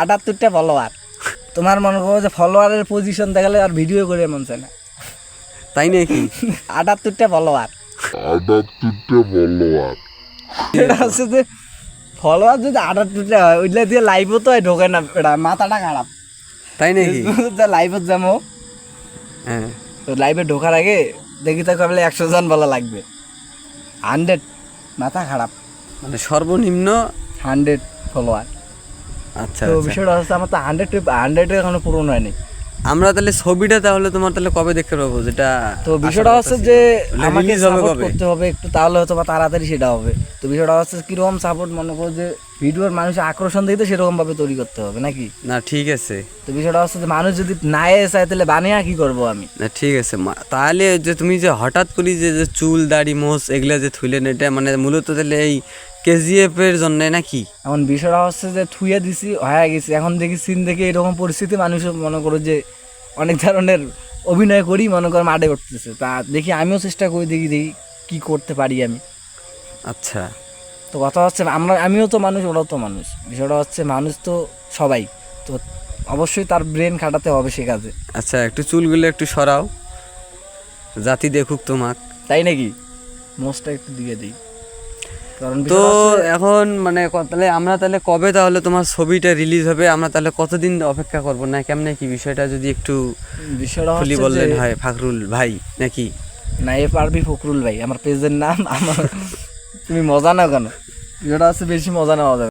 আটাত্তরটা follower তোমার মনে করো যে ফলোয়ারের পজিশন দেখালে আর ভিডিও করে মন চায় না। তাই নাকি? আটাত্তরটা ফলোয়ার আটাত্তরটা ফলোয়ার এটা হচ্ছে যে ফলোয়ার যদি আটাত্তরটা হয় ওইগুলা দিয়ে লাইভও তো হয় ঢোকে না এটা মাথাটা খারাপ। তাই নাকি? লাইভত যাব। হ্যাঁ। তো লাইভে ঢোকার আগে দেখি তো কবে একশো জন বলা লাগবে। হান্ড্রেড মাথা খারাপ। মানে সর্বনিম্ন হান্ড্রেড ফলোয়ার আচ্ছা তো আচ্ছা। বিষয়টা হচ্ছে আমার তো হান্ড্রেড হান্ড্রেড এখনও পূরণ হয়নি। আমরা তাহলে ছবিটা তাহলে তোমার তাহলে কবে দেখতে পাবো? যেটা তো বিষয়টা হচ্ছে যে মানে আমাকে সাপোর্ট করতে হবে একটু তাহলে হয়তো বা তাড়াতাড়ি সেটা হবে। তো বিষয়টা হচ্ছে কীরকম সাপোর্ট মনে করো যে ভিডিওর মানুষের আকর্ষণ দেখতে সেরকম ভাবে তৈরি করতে হবে নাকি? না ঠিক আছে। তো বিষয়টা হচ্ছে যে মানুষ যদি না চায় তাহলে বানিয়ে কি করব আমি? না ঠিক আছে। তাহলে যে তুমি যে হঠাৎ করি যে যে চুল দাড়ি মোষ এগুলা যে থুইলেন এটা মানে মূলত তাহলে এই কেজিএফ এর জন্য নাকি? এখন বিষয়টা হচ্ছে যে থুয়ে দিছি হয়ে গেছি। এখন দেখি সিন দেখে এরকম পরিস্থিতি মানুষ মনে করো যে অনেক ধরনের অভিনয় করি মনে করো মাঠে উঠতেছে। তা দেখি আমিও চেষ্টা করি দেখি দেখি কি করতে পারি আমি। আচ্ছা। তো কথা হচ্ছে আমরা আমিও তো মানুষ ওরাও তো মানুষ। বিষয়টা হচ্ছে মানুষ তো সবাই। তো অবশ্যই তার ব্রেন খাটাতে হবে সে কাজে। আচ্ছা একটু চুলগুলো একটু সরাও। জাতি দেখুক তোমাক। তাই নাকি? মোস্টটা একটু দিয়ে দিই। তো এখন মানে তাহলে আমরা তাহলে কবে তাহলে তোমার ছবিটা রিলিজ হবে? আমরা তাহলে কতদিন অপেক্ষা করব? না কেমনে কি বিষয়টা যদি একটু বিষয়টা খুলি বললেন হয় ফাকরুল ভাই নাকি? না এ পারবি ফখরুল ভাই আমার পেজের নাম আমার তুমি মজা নাও কেন? এটা আছে বেশি মজা নেওয়া যাবে।